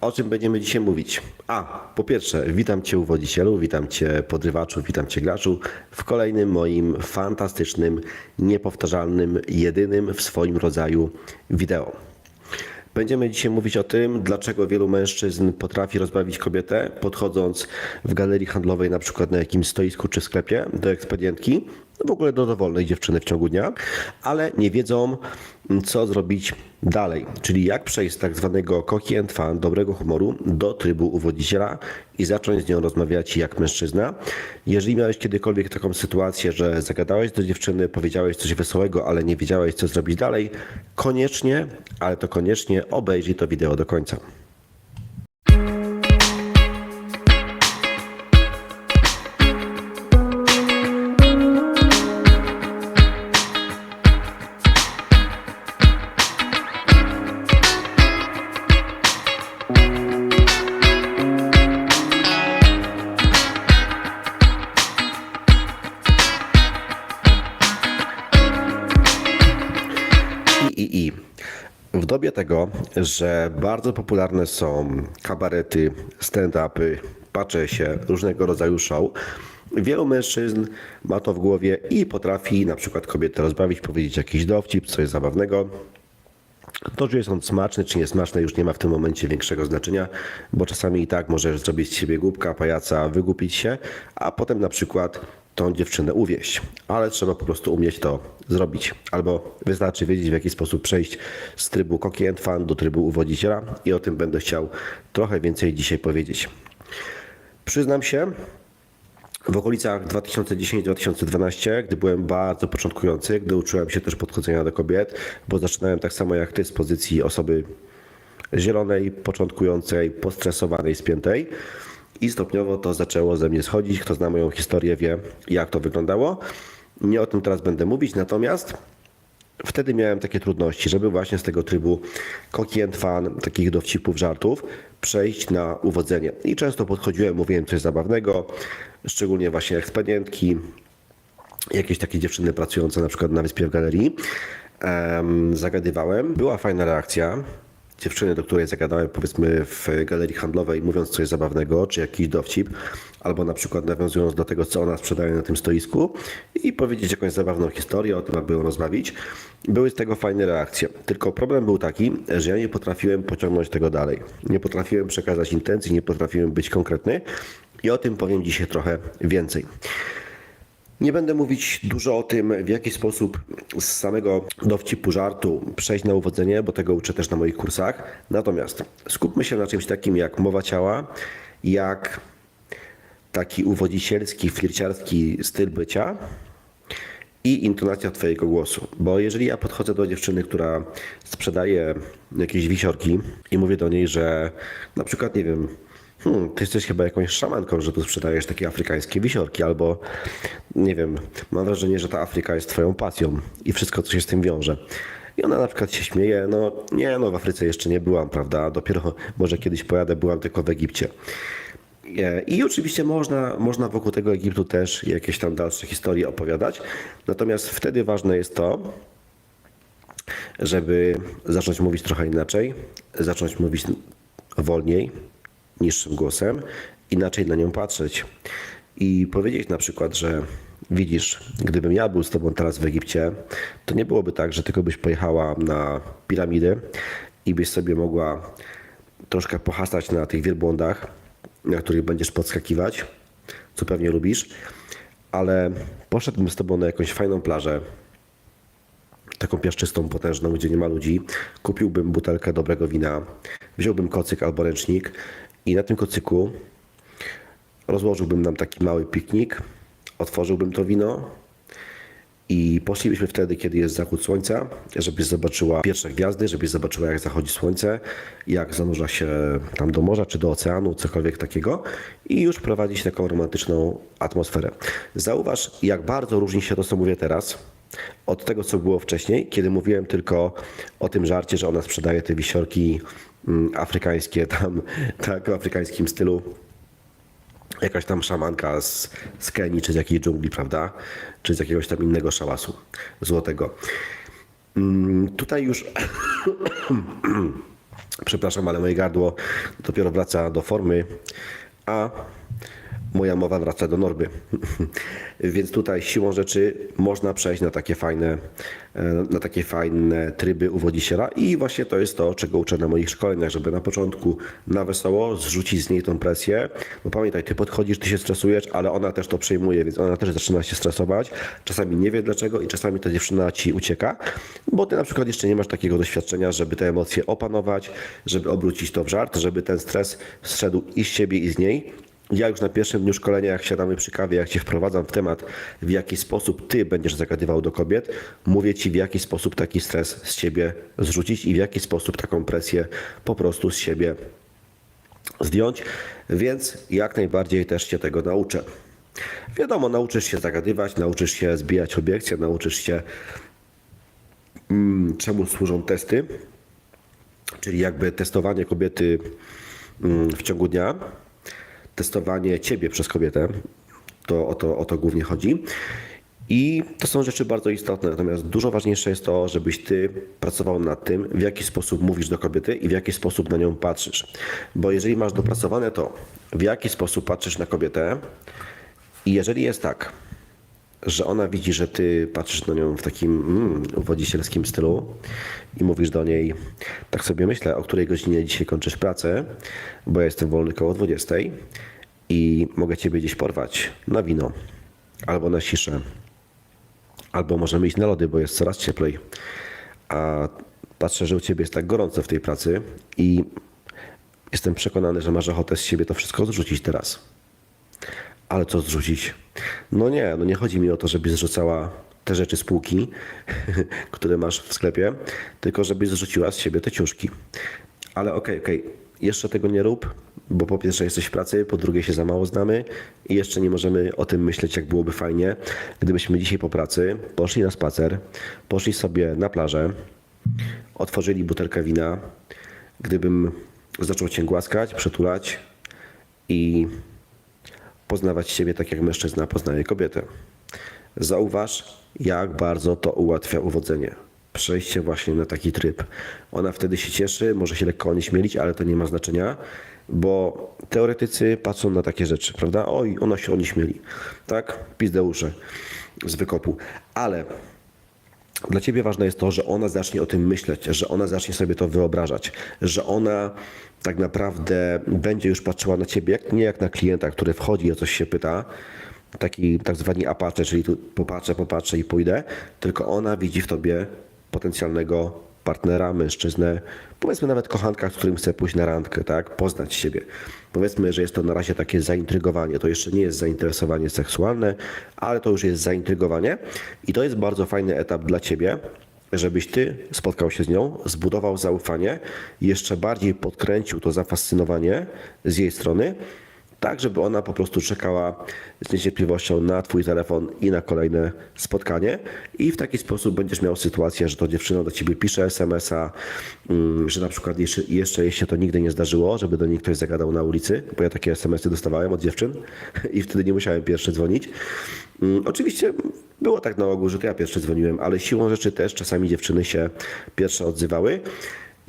O czym będziemy dzisiaj mówić? A, po pierwsze, witam Cię uwodzicielu, witam Cię podrywaczu, witam Cię graczu w kolejnym moim fantastycznym, niepowtarzalnym, jedynym w swoim rodzaju wideo. Będziemy dzisiaj mówić o tym, dlaczego wielu mężczyzn potrafi rozbawić kobietę, podchodząc w galerii handlowej, na przykład na jakimś stoisku czy sklepie, do ekspedientki, w ogóle do dowolnej dziewczyny w ciągu dnia, ale nie wiedzą, co zrobić dalej, czyli jak przejść z tak zwanego cocky and dobrego humoru, do trybu uwodziciela i zacząć z nią rozmawiać jak mężczyzna. Jeżeli miałeś kiedykolwiek taką sytuację, że zagadałeś do dziewczyny, powiedziałeś coś wesołego, ale nie wiedziałeś, co zrobić dalej, koniecznie, ale to koniecznie obejrzyj to wideo do końca. W dobie tego, że bardzo popularne są kabarety, stand-upy, patrzę się, różnego rodzaju show, wielu mężczyzn ma to w głowie i potrafi na przykład kobietę rozbawić, powiedzieć jakiś dowcip, coś zabawnego. To, czy jest on smaczny, czy niesmaczny, już nie ma w tym momencie większego znaczenia, bo czasami i tak możesz zrobić z siebie głupka, pajaca, wygupić się, a potem na przykład tą dziewczynę uwieść. Ale trzeba po prostu umieć to zrobić. Albo wystarczy wiedzieć, w jaki sposób przejść z trybu cocky and do trybu uwodziciela i o tym będę chciał trochę więcej dzisiaj powiedzieć. Przyznam się, w okolicach 2010-2012, gdy byłem bardzo początkujący, gdy uczyłem się też podchodzenia do kobiet, bo zaczynałem tak samo jak ty z pozycji osoby zielonej, początkującej, postresowanej, spiętej. I stopniowo to zaczęło ze mnie schodzić. Kto zna moją historię, wie jak to wyglądało. Nie o tym teraz będę mówić, natomiast wtedy miałem takie trudności, żeby właśnie z tego trybu cocky and takich dowcipów, żartów, przejść na uwodzenie. I często podchodziłem, mówiłem coś zabawnego, szczególnie właśnie ekspedientki, jakieś takie dziewczyny pracujące na przykład na wyspie w galerii. Em, zagadywałem. Była fajna reakcja. Dziewczyny, do której zagadałem, powiedzmy w galerii handlowej, mówiąc coś zabawnego, czy jakiś dowcip, albo na przykład nawiązując do tego, co ona sprzedaje na tym stoisku i powiedzieć jakąś zabawną historię o tym, aby ją rozbawić. Były z tego fajne reakcje. Tylko problem był taki, że ja nie potrafiłem pociągnąć tego dalej. Nie potrafiłem przekazać intencji, nie potrafiłem być konkretny i o tym powiem dzisiaj trochę więcej. Nie będę mówić dużo o tym, w jaki sposób z samego dowcipu żartu przejść na uwodzenie, bo tego uczę też na moich kursach. Natomiast skupmy się na czymś takim jak mowa ciała, jak taki uwodzicielski, flirciarski styl bycia i intonacja Twojego głosu. Bo jeżeli ja podchodzę do dziewczyny, która sprzedaje jakieś wisiorki i mówię do niej, że na przykład, nie wiem, hmm, ty jesteś chyba jakąś szamanką, że tu sprzedajesz takie afrykańskie wisiorki, albo nie wiem, mam wrażenie, że ta Afryka jest Twoją pasją i wszystko, co się z tym wiąże. I ona na przykład się śmieje, no nie, no w Afryce jeszcze nie byłam, prawda? Dopiero może kiedyś pojadę, byłam tylko w Egipcie. E, I oczywiście można, można wokół tego Egiptu też jakieś tam dalsze historie opowiadać. Natomiast wtedy ważne jest to, żeby zacząć mówić trochę inaczej, zacząć mówić wolniej, niższym głosem, inaczej na nią patrzeć. I powiedzieć na przykład, że widzisz, gdybym ja był z tobą teraz w Egipcie, to nie byłoby tak, że tylko byś pojechała na piramidy i byś sobie mogła troszkę pohastać na tych wielbłądach, na których będziesz podskakiwać, co pewnie lubisz, ale poszedłbym z tobą na jakąś fajną plażę, taką piaszczystą, potężną, gdzie nie ma ludzi, kupiłbym butelkę dobrego wina, wziąłbym kocyk albo ręcznik i na tym kocyku rozłożyłbym nam taki mały piknik, otworzyłbym to wino i poszlibyśmy wtedy, kiedy jest zachód słońca, żebyś zobaczyła pierwsze gwiazdy, żebyś zobaczyła, jak zachodzi słońce, jak zanurza się tam do morza czy do oceanu, cokolwiek takiego i już prowadzić taką romantyczną atmosferę. Zauważ, jak bardzo różni się to, co mówię teraz, od tego, co było wcześniej, kiedy mówiłem tylko o tym żarcie, że ona sprzedaje te wisiorki afrykańskie tam, tak, w afrykańskim stylu. Jakaś tam szamanka z, z Kenii, czy z jakiejś dżungli, prawda? Czy z jakiegoś tam innego szałasu złotego. Mm, Tutaj już Przepraszam, ale moje gardło dopiero wraca do formy, a moja mowa wraca do normy. Więc tutaj siłą rzeczy można przejść na takie fajne, e, na takie fajne tryby u wodziciela i właśnie to jest to, czego uczę na moich szkoleniach, żeby na początku na wesoło zrzucić z niej tą presję. Bo pamiętaj, ty podchodzisz, ty się stresujesz, ale ona też to przejmuje, więc ona też zaczyna się stresować. Czasami nie wie dlaczego i czasami ta dziewczyna ci ucieka, bo ty na przykład jeszcze nie masz takiego doświadczenia, żeby te emocje opanować, żeby obrócić to w żart, żeby ten stres zszedł i z ciebie i z niej. Ja już na pierwszym dniu szkolenia, jak siadamy przy kawie, jak cię wprowadzam w temat, w jaki sposób ty będziesz zagadywał do kobiet, mówię ci, w jaki sposób taki stres z ciebie zrzucić i w jaki sposób taką presję po prostu z siebie zdjąć, więc jak najbardziej też cię tego nauczę. Wiadomo, nauczysz się zagadywać, nauczysz się zbijać obiekcje, nauczysz się mm, czemu służą testy, czyli jakby testowanie kobiety mm, w ciągu dnia, testowanie ciebie przez kobietę. To o, to o to głównie chodzi. I to są rzeczy bardzo istotne, natomiast dużo ważniejsze jest to, żebyś ty pracował nad tym, w jaki sposób mówisz do kobiety i w jaki sposób na nią patrzysz. Bo jeżeli masz dopracowane to, w jaki sposób patrzysz na kobietę, i jeżeli jest tak, że ona widzi, że ty patrzysz na nią w takim mm, wodzicielskim stylu i mówisz do niej, tak sobie myślę, o której godzinie dzisiaj kończysz pracę, bo ja jestem wolny koło 20 i mogę ciebie gdzieś porwać na wino albo na ciszę, albo możemy iść na lody, bo jest coraz cieplej. A patrzę, że u ciebie jest tak gorąco w tej pracy i jestem przekonany, że masz ochotę z siebie to wszystko zrzucić teraz. Ale co zrzucić? No nie, no nie chodzi mi o to, żebyś zrzucała te rzeczy z półki, które masz w sklepie, tylko żebyś zrzuciła z siebie te ciuszki. Ale okej, okej, jeszcze tego nie rób, bo po pierwsze jesteś w pracy, po drugie się za mało znamy i jeszcze nie możemy o tym myśleć, jak byłoby fajnie, gdybyśmy dzisiaj po pracy poszli na spacer, poszli sobie na plażę, otworzyli butelkę wina, gdybym zaczął cię głaskać, przytulać i poznawać siebie tak, jak mężczyzna poznaje kobietę. Zauważ, jak bardzo to ułatwia uwodzenie. Przejście właśnie na taki tryb. Ona wtedy się cieszy, może się lekko onieśmielić, ale to nie ma znaczenia, bo teoretycy patrzą na takie rzeczy, prawda? Oj, ona się onieśmieli. Tak? Pizdeusze z wykopu. Ale dla ciebie ważne jest to, że ona zacznie o tym myśleć, że ona zacznie sobie to wyobrażać, że ona tak naprawdę będzie już patrzyła na ciebie, jak, nie jak na klienta, który wchodzi o coś się pyta, taki tak zwani apacze, czyli tu popatrzę, popatrzę i pójdę, tylko ona widzi w tobie potencjalnego partnera, mężczyznę, powiedzmy nawet kochanka, z którym chce pójść na randkę, tak, poznać siebie. Powiedzmy, że jest to na razie takie zaintrygowanie, to jeszcze nie jest zainteresowanie seksualne, ale to już jest zaintrygowanie. I to jest bardzo fajny etap dla ciebie, żebyś ty spotkał się z nią, zbudował zaufanie, jeszcze bardziej podkręcił to zafascynowanie z jej strony, tak żeby ona po prostu czekała z niecierpliwością na twój telefon i na kolejne spotkanie i w taki sposób będziesz miał sytuację, że to dziewczyna do ciebie pisze SMS-a, mm, że na przykład jeszcze, jeszcze jej się to nigdy nie zdarzyło, żeby do niej ktoś zagadał na ulicy, bo ja takie SMS-y dostawałem od dziewczyn i wtedy nie musiałem pierwszy dzwonić. Mm, Oczywiście było tak na ogół, że to ja pierwszy dzwoniłem, ale siłą rzeczy też czasami dziewczyny się pierwsze odzywały.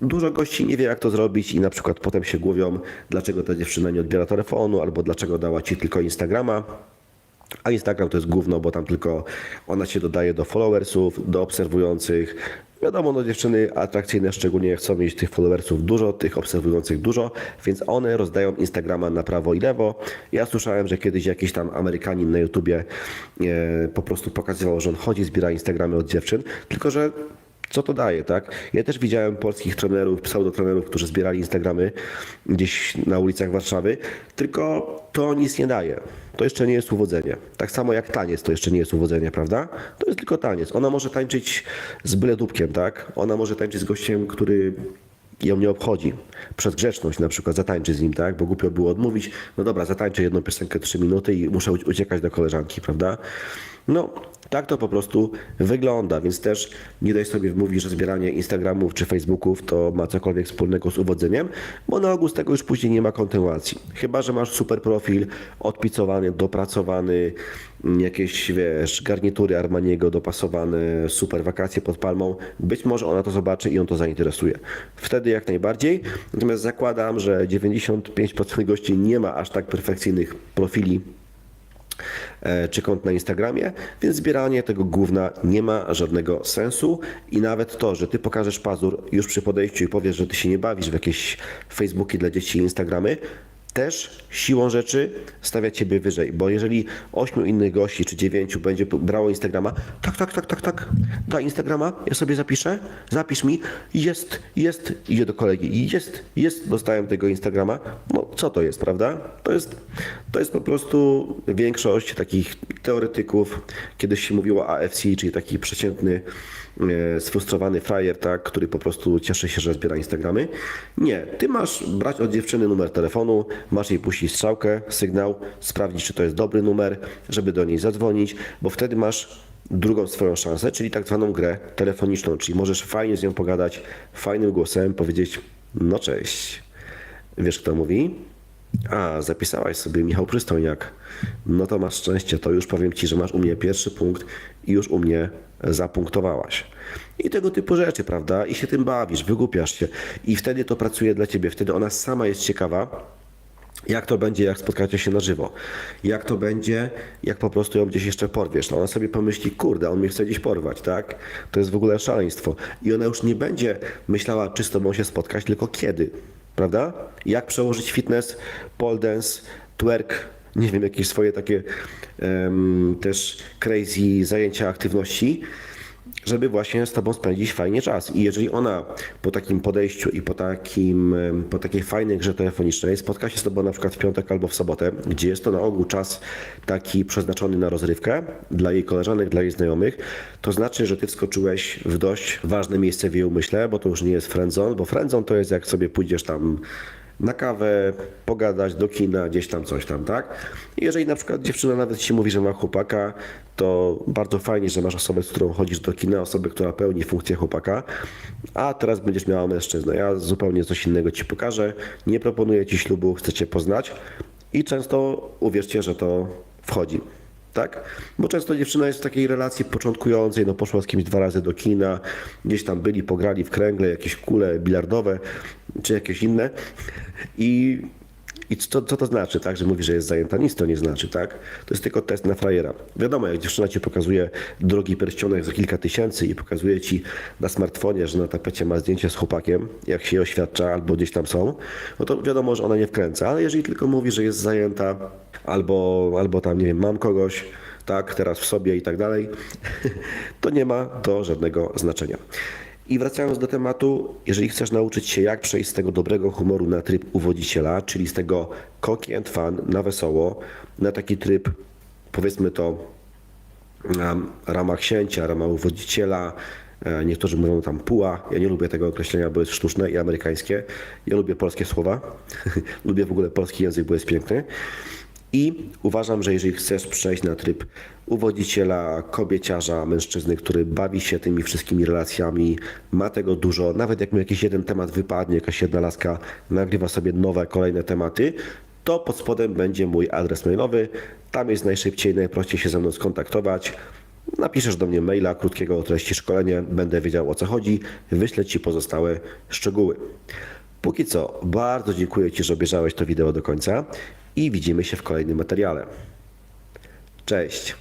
Dużo gości nie wie, jak to zrobić i na przykład potem się głowią, dlaczego ta dziewczyna nie odbiera telefonu, albo dlaczego dała ci tylko Instagrama. A Instagram to jest gówno, bo tam tylko ona się dodaje do followersów, do obserwujących. Wiadomo, no dziewczyny atrakcyjne szczególnie chcą mieć tych followersów dużo, tych obserwujących dużo, więc one rozdają Instagrama na prawo i lewo. Ja słyszałem, że kiedyś jakiś tam Amerykanin na YouTubie e, po prostu pokazywał, że on chodzi, zbiera Instagramy od dziewczyn, tylko że co to daje, tak? Ja też widziałem polskich trenerów, pseudotrenerów, którzy zbierali Instagramy gdzieś na ulicach Warszawy, tylko to nic nie daje. To jeszcze nie jest uwodzenie. Tak samo jak taniec to jeszcze nie jest uwodzenie, prawda? To jest tylko taniec. Ona może tańczyć z byle dupkiem, tak? Ona może tańczyć z gościem, który ją nie obchodzi. Przez grzeczność na przykład zatańczy z nim, tak? Bo głupio było odmówić. No dobra, zatańczę jedną piosenkę trzy minuty i muszę uciekać do koleżanki, prawda? No, tak to po prostu wygląda, więc też nie daj sobie wmówić, że zbieranie Instagramów czy Facebooków to ma cokolwiek wspólnego z uwodzeniem, bo na ogół z tego już później nie ma kontynuacji. Chyba, że masz super profil, odpicowany, dopracowany, jakieś, wiesz, garnitury Armaniego dopasowane, super wakacje pod palmą, być może ona to zobaczy i on to zainteresuje. Wtedy jak najbardziej, natomiast zakładam, że 95% gości nie ma aż tak perfekcyjnych profili czy kont na Instagramie, więc zbieranie tego gówna nie ma żadnego sensu. I nawet to, że ty pokażesz pazur już przy podejściu i powiesz, że ty się nie bawisz w jakieś Facebooki dla dzieci i Instagramy, też siłą rzeczy stawia ciebie wyżej, bo jeżeli ośmiu innych gości czy dziewięciu będzie brało Instagrama, tak, tak, tak, tak, tak, da Instagrama, ja sobie zapiszę, zapisz mi, jest, jest, idzie do kolegi, jest, jest, dostałem tego Instagrama, no co to jest, prawda? To jest, to jest po prostu większość takich teoretyków, kiedyś się mówiło AFC, czyli taki przeciętny sfrustrowany frajer, tak, który po prostu cieszy się, że zbiera Instagramy. Nie, ty masz brać od dziewczyny numer telefonu, masz jej puścić strzałkę, sygnał, sprawdzić, czy to jest dobry numer, żeby do niej zadzwonić, bo wtedy masz drugą swoją szansę, czyli tak zwaną grę telefoniczną, czyli możesz fajnie z nią pogadać, fajnym głosem powiedzieć, no cześć. Wiesz, kto mówi? A, zapisałaś sobie Michał Przystojniak. No to masz szczęście, to już powiem Ci, że masz u mnie pierwszy punkt i już u mnie zapunktowałaś. I tego typu rzeczy, prawda? I się tym bawisz, wygłupiasz się. I wtedy to pracuje dla Ciebie. Wtedy ona sama jest ciekawa, jak to będzie, jak spotkacie się na żywo? Jak to będzie, jak po prostu ją gdzieś jeszcze porwiesz? No ona sobie pomyśli, kurde, on mnie chce gdzieś porwać, tak? To jest w ogóle szaleństwo. I ona już nie będzie myślała, czy z tobą się spotkać, tylko kiedy, prawda? Jak przełożyć fitness, pole dance, twerk, nie wiem, jakieś swoje takie em, też crazy zajęcia, aktywności, żeby właśnie z tobą spędzić fajnie czas. I jeżeli ona po takim podejściu i po, takim, po takiej fajnej grze telefonicznej spotka się z tobą na przykład w piątek albo w sobotę, gdzie jest to na ogół czas taki przeznaczony na rozrywkę dla jej koleżanek, dla jej znajomych, to znaczy, że ty wskoczyłeś w dość ważne miejsce w jej umyśle, bo to już nie jest friendzone, bo friendzone to jest jak sobie pójdziesz tam na kawę, pogadać do kina, gdzieś tam coś tam, tak? I jeżeli na przykład dziewczyna nawet ci mówi, że ma chłopaka, to bardzo fajnie, że masz osobę, z którą chodzisz do kina, osobę, która pełni funkcję chłopaka, a teraz będziesz miała mężczyznę. Ja zupełnie coś innego ci pokażę, nie proponuję ci ślubu, chcę cię poznać i często uwierzcie, że to wchodzi. Tak? Bo często dziewczyna jest w takiej relacji początkującej, no poszła z kimś dwa razy do kina, gdzieś tam byli, pograli w kręgle, jakieś kule bilardowe, czy jakieś inne i, i co, co to znaczy, tak, że mówi, że jest zajęta? Nic to nie znaczy, tak? To jest tylko test na frajera. Wiadomo, jak dziewczyna ci pokazuje drogi pierścionek za kilka tysięcy i pokazuje ci na smartfonie, że na tapecie ma zdjęcie z chłopakiem, jak się oświadcza, albo gdzieś tam są, no to wiadomo, że ona nie wkręca, ale jeżeli tylko mówi, że jest zajęta, albo, albo tam, nie wiem, mam kogoś, tak, teraz w sobie i tak dalej, to nie ma to żadnego znaczenia. I wracając do tematu, jeżeli chcesz nauczyć się, jak przejść z tego dobrego humoru na tryb uwodziciela, czyli z tego cocky and fun na wesoło, na taki tryb, powiedzmy to, na ramach księcia, ramach uwodziciela, e, niektórzy mówią tam puła, ja nie lubię tego określenia, bo jest sztuczne i amerykańskie, ja lubię polskie słowa, lubię w ogóle polski język, bo jest piękny. I uważam, że jeżeli chcesz przejść na tryb uwodziciela, kobieciarza, mężczyzny, który bawi się tymi wszystkimi relacjami, ma tego dużo, nawet jak mu jakiś jeden temat wypadnie, jakaś jedna laska nagrywa sobie nowe, kolejne tematy, to pod spodem będzie mój adres mailowy. Tam jest najszybciej, najprościej się ze mną skontaktować. Napiszesz do mnie maila krótkiego o treści szkolenia, będę wiedział o co chodzi, wyślę Ci pozostałe szczegóły. Póki co, bardzo dziękuję Ci, że obejrzałeś to wideo do końca i widzimy się w kolejnym materiale. Cześć!